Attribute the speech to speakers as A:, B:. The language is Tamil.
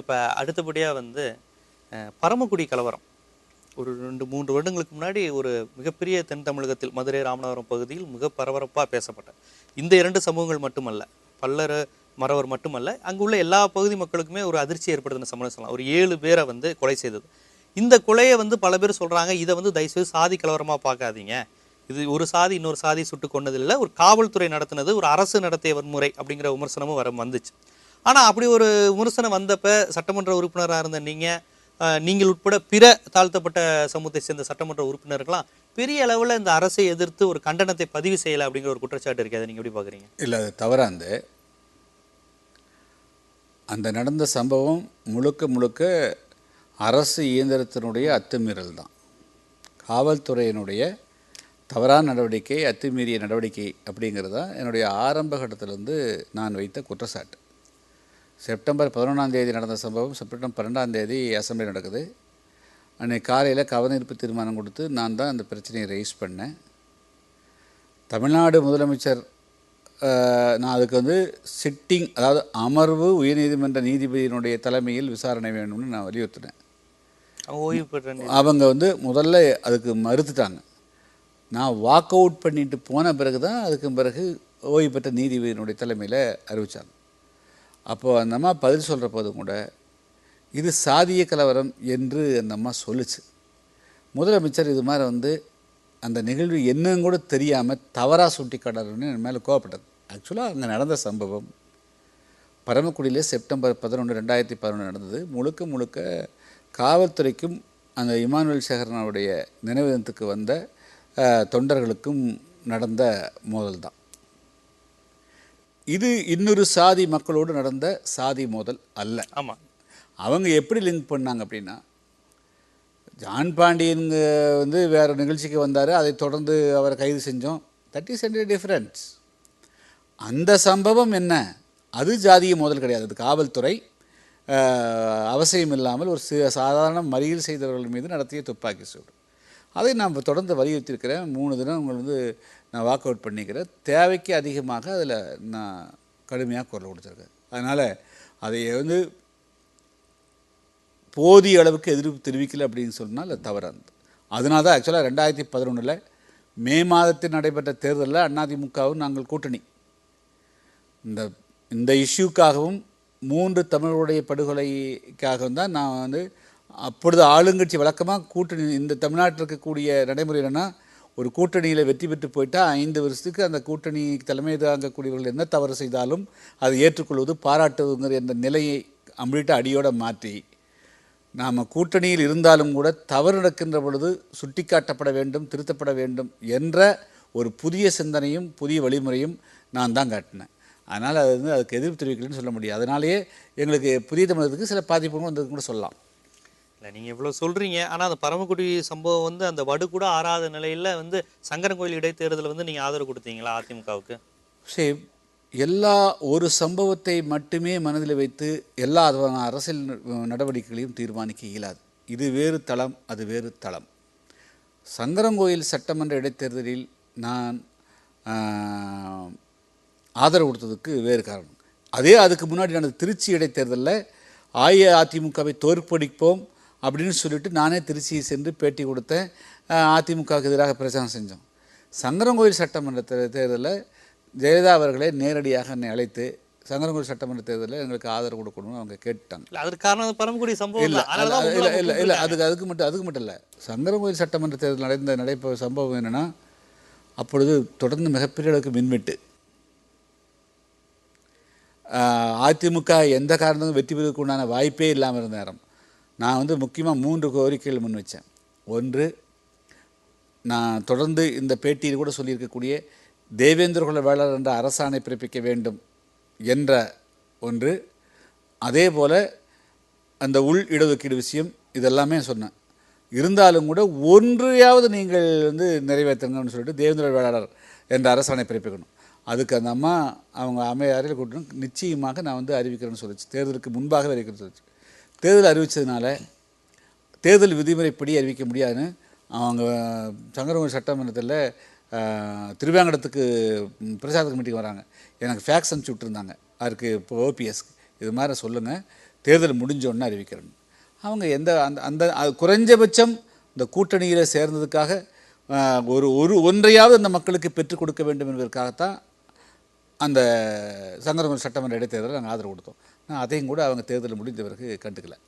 A: இப்போ அடுத்தபடியாக வந்து பரமக்குடி கலவரம். ஒரு ரெண்டு மூன்று வருடங்களுக்கு முன்னாடி ஒரு மிகப்பெரிய தென் தமிழகத்தில் மதுரை ராமநாதபுரம் பகுதியில் மிக பரபரப்பாக பேசப்பட்ட. இந்த இரண்டு சமூகங்கள் மட்டுமல்ல பல்லர மறவர் மட்டுமல்ல அங்கு உள்ள எல்லா பகுதி மக்களுக்குமே ஒரு அதிர்ச்சி ஏற்படுத்தின சம்பளம் சொல்லலாம். ஒரு ஏழு பேரை வந்து கொலை செய்தது. இந்த கொலையை வந்து பல பேர் சொல்கிறாங்க இதை வந்து தயவுசெய்து சாதி கலவரமாக பார்க்காதீங்க. இது ஒரு சாதி இன்னொரு சாதி சுட்டு கொண்டதில்லை ஒரு காவல்துறை நடத்தினது ஒரு அரசு நடத்திய வன்முறை அப்படிங்கிற விமர்சனமும் வர வந்துச்சு. ஆனால் அப்படி ஒரு விமர்சனம் வந்தப்போ சட்டமன்ற உறுப்பினராக இருந்த நீங்கள் நீங்கள் உட்பட பிற தாழ்த்தப்பட்ட சமூகத்தை சேர்ந்த சட்டமன்ற உறுப்பினர்கள்லாம் பெரிய அளவில் இந்த அரசை எதிர்த்து ஒரு கண்டனத்தை பதிவு செய்யலை அப்படிங்கிற ஒரு குற்றச்சாட்டு இருக்காது. நீங்கள் எப்படி பார்க்குறீங்க
B: இல்லை அது தவறாந்த அந்த நடந்த சம்பவம் முழுக்க முழுக்க அரசு இயந்திரத்தினுடைய அத்துமீறல் தான். காவல்துறையினுடைய தவறான நடவடிக்கை அத்துமீறிய நடவடிக்கை அப்படிங்கிறது தான் என்னுடைய ஆரம்ப கட்டத்திலிருந்து நான் வைத்த குற்றச்சாட்டு. செப்டம்பர் பதினொன்றாம் தேதி நடந்த சம்பவம் செப்டம்பர் பன்னெண்டாம் தேதி அசம்பிளி நடக்குது. அன்னைக்கு காலையில் கவனிப்பு தீர்மானம் கொடுத்து நான் தான் அந்த பிரச்சனையை ரைஸ் பண்ணேன். தமிழ்நாடு முதலமைச்சர் நான் அதுக்கு வந்து சிட்டிங் அதாவது அமர்வு உயர்நீதிமன்ற நீதிபதியினுடைய தலைமையில் விசாரணை வேணும்னு நான் வலியுறுத்தினேன்.
A: ஓய்வு பெற்ற
B: அவங்க வந்து முதல்ல அதுக்கு மறுத்துட்டாங்க. நான் வாக் அவுட் பண்ணிட்டு போன பிறகு தான் அதுக்கு பிறகு ஓய்வு பெற்ற நீதிபதியினுடைய தலைமையில் அறிவித்தாங்க அப்போது அந்த அம்மா பதில் சொல்கிற போது கூட இது சாதிய கலவரம் என்று அந்த அம்மா சொல்லுச்சு. முதலமைச்சர் இது மாதிரி வந்து அந்த நிகழ்வு என்னன்னு கூட தெரியாமல் தவறாக சுட்டி காட்டாருன்னு என் மேலே கோவப்பட்டது. ஆக்சுவலாக அங்கே நடந்த சம்பவம் பரமக்குடியிலே செப்டம்பர் பதினொன்று ரெண்டாயிரத்தி பதினொன்று நடந்தது. முழுக்க முழுக்க காவல்துறைக்கும் அந்த இமானுவேல் சேகரனுடைய நினைவு தினத்துக்கு வந்த தொண்டர்களுக்கும் நடந்த மோதல் தான் இது இன்னொரு சாதி மக்களோடு நடந்த சாதி மோதல் அல்ல.
A: ஆமா.
B: அவங்க எப்படி லிங்க் பண்ணாங்க அப்படின்னா ஜான் பாண்டியனுங்க வந்து வேறு நிகழ்ச்சிக்கு வந்தார் அதை தொடர்ந்து அவரை கைது செஞ்சோம். தட் இஸ் அண்ட் டிஃப்ரென்ஸ் அந்த சம்பவம் என்ன? அது ஜாதிய மோதல் கிடையாது. அது காவல்துறை அவசியம் இல்லாமல் ஒரு சி- சாதாரண மறியல் செய்தவர்கள் மீது நடத்திய துப்பாக்கி சூடு. அதை நான் தொடர்ந்து வலியுறுத்தியிருக்கிறேன். மூணு தினம் உங்களை வந்து நான் வாக் அவுட் பண்ணிக்கிறேன். தேவைக்கு அதிகமாக அதில் நான் கடுமையாக குரல் கொடுத்துருக்கேன். அதனால் அதை வந்து போதிய அளவுக்கு எதிர்ப்பு தெரிவிக்கலை அப்படின்னு சொன்னால் அது தவறாக அதனால தான் ஆக்சுவலாக ரெண்டாயிரத்தி பதினொன்றில் மே மாதத்தில் நடைபெற்ற தேர்தலில் அதிமுகவும் நாங்கள் கூட்டணி. இந்த இந்த இஷ்யூக்காகவும் மூன்று தமிழருடைய படுகொலைக்காகவும் தான் நான் வந்து அப்பொழுது ஆளுங்கட்சி வழக்கமாக கூட்டணி இந்த தமிழ்நாட்டில் இருக்கக்கூடிய நடைமுறை என்னென்னா ஒரு கூட்டணியில் வெற்றி பெற்று போயிட்டால் ஐந்து வருஷத்துக்கு அந்த கூட்டணி தலைமை தாங்கக்கூடியவர்கள் என்ன தவறு செய்தாலும் அதை ஏற்றுக்கொள்வது பாராட்டுவதுங்கிற அந்த நிலையை அம்பிட்டு அடியோட மாற்றி. நாம் கூட்டணியில் இருந்தாலும் கூட தவறு நடக்கின்ற பொழுது சுட்டிக்காட்டப்பட வேண்டும் திருத்தப்பட வேண்டும் என்ற ஒரு புதிய சிந்தனையும் புதிய வழிமுறையும் நான் தான் காட்டினேன். அதனால் அது வந்து அதுக்கு எதிர்ப்பு தெரிவிக்கலன்னு சொல்ல முடியாது. அதனாலேயே எங்களுக்கு புதிய தமிழகத்துக்கு சில பாதிப்புகளும் வந்ததுன்னு கூட சொல்லலாம்.
A: இல்லை நீங்கள் இவ்வளோ சொல்கிறீங்க ஆனால் அந்த பரமக்குடி சம்பவம் வந்து அந்த வடு கூட ஆறாத நிலையில் வந்து சங்கரன் கோயில் வந்து நீங்கள் ஆதரவு கொடுத்தீங்களா அதிமுகவுக்கு?
B: சரி எல்லா ஒரு சம்பவத்தை மட்டுமே மனதில் வைத்து எல்லா விதமான அரசியல் ந- நடவடிக்கைகளையும் தீர்மானிக்க இயலாது. இது வேறு தளம் அது வேறு தளம். சங்கரங்கோயில் சட்டமன்ற இடைத்தேர்தலில் நான் ஆதரவு கொடுத்ததுக்கு வேறு காரணம். அதே அதுக்கு முன்னாடி நடந்த திருச்சி இடைத்தேர்தலில் அஇஅதிமுகவை தோற்படிப்போம் அப்படின்னு சொல்லிட்டு நானே திருச்சியை சென்று பேட்டி கொடுத்தேன். அதிமுகவுக்கு எதிராக பிரச்சாரம் செஞ்சோம். சங்கரங்கோயில் சட்டமன்ற தேர்தலில் ஜெயலலிதா அவர்களே நேரடியாக என்னை அழைத்து சங்கரங்கோயில் சட்டமன்ற தேர்தலில் எங்களுக்கு ஆதரவு கொடுக்கணும்னு அவங்க கேட்டுட்டாங்க.
A: இல்லை அதற்கு காரணம் பரமக்குடி சம்பவம்
B: இல்லை இல்லை. இல்லை இல்லை அதுக்கு அதுக்கு மட்டும் அதுக்கு மட்டும் இல்லை. சங்கரங்கோயில் சட்டமன்ற தேர்தல் நடந்த நடைபெற சம்பவம் என்னென்னா அப்பொழுது தொடர்ந்து மிகப்பெரிய அளவுக்கு மின்வெட்டு. அதிமுக எந்த காரணமும் வெற்றி பெறுவதற்கு உண்டான வாய்ப்பே இல்லாமல் இருந்த நேரம். நான் வந்து முக்கியமாக மூன்று கோரிக்கைகள் முன் வச்சேன். ஒன்று நான் தொடர்ந்து இந்த பேட்டியில் கூட சொல்லியிருக்கக்கூடிய தேவேந்திரகுல வேளாளர் என்ற அரசாணை பிறப்பிக்க வேண்டும் என்ற ஒன்று. அதே போல் அந்த உள் இடஒதுக்கீடு விஷயம் இதெல்லாமே சொன்னேன். இருந்தாலும் கூட ஒன்றையாவது நீங்கள் வந்து நிறைவேற்றுங்கன்னு சொல்லிட்டு தேவேந்திர வேளாளர் என்ற அரசாணை பிறப்பிக்கணும். அதுக்கு அந்த அம்மா அவங்க அமையாரில் கூட்டணும். நிச்சயமாக நான் வந்து அறிவிக்கிறேன்னு சொல்லிச்சு. தேர்தலுக்கு முன்பாகவே அறிவிக்கிறேன்னு சொல்லிச்சு. தேர்தல் அறிவித்ததுனால தேர்தல் விதிமுறைப்படி அறிவிக்க முடியாதுன்னு அவங்க சங்கரமூர் சட்டமன்றத்தில் திருவேங்கடத்துக்கு பிரசாத கமிட்டிக்கு வராங்க. எனக்கு ஃபேக்ஸ் அனுப்பிச்சி விட்ருந்தாங்க அதுக்கு இப்போ ஓபிஎஸ்க்கு இது மாதிரி சொல்லுங்கள் தேர்தல் முடிஞ்சோன்னு அறிவிக்கிறேன் அவங்க எந்த அந்த அந்த அது குறைஞ்சபட்சம் இந்த கூட்டணியில் சேர்ந்ததுக்காக ஒரு ஒரு ஒன்றையாவது அந்த மக்களுக்கு பெற்றுக் கொடுக்க வேண்டும் என்பதற்காகத்தான் அந்த சங்கரங்குடி சட்டமன்ற இடைத்தேர்தலில் நாங்கள் ஆதரவு கொடுத்தோம். நான் அதையும் கூட அவங்க தேர்தல் முடிந்த பிறகு கண்டுக்கல.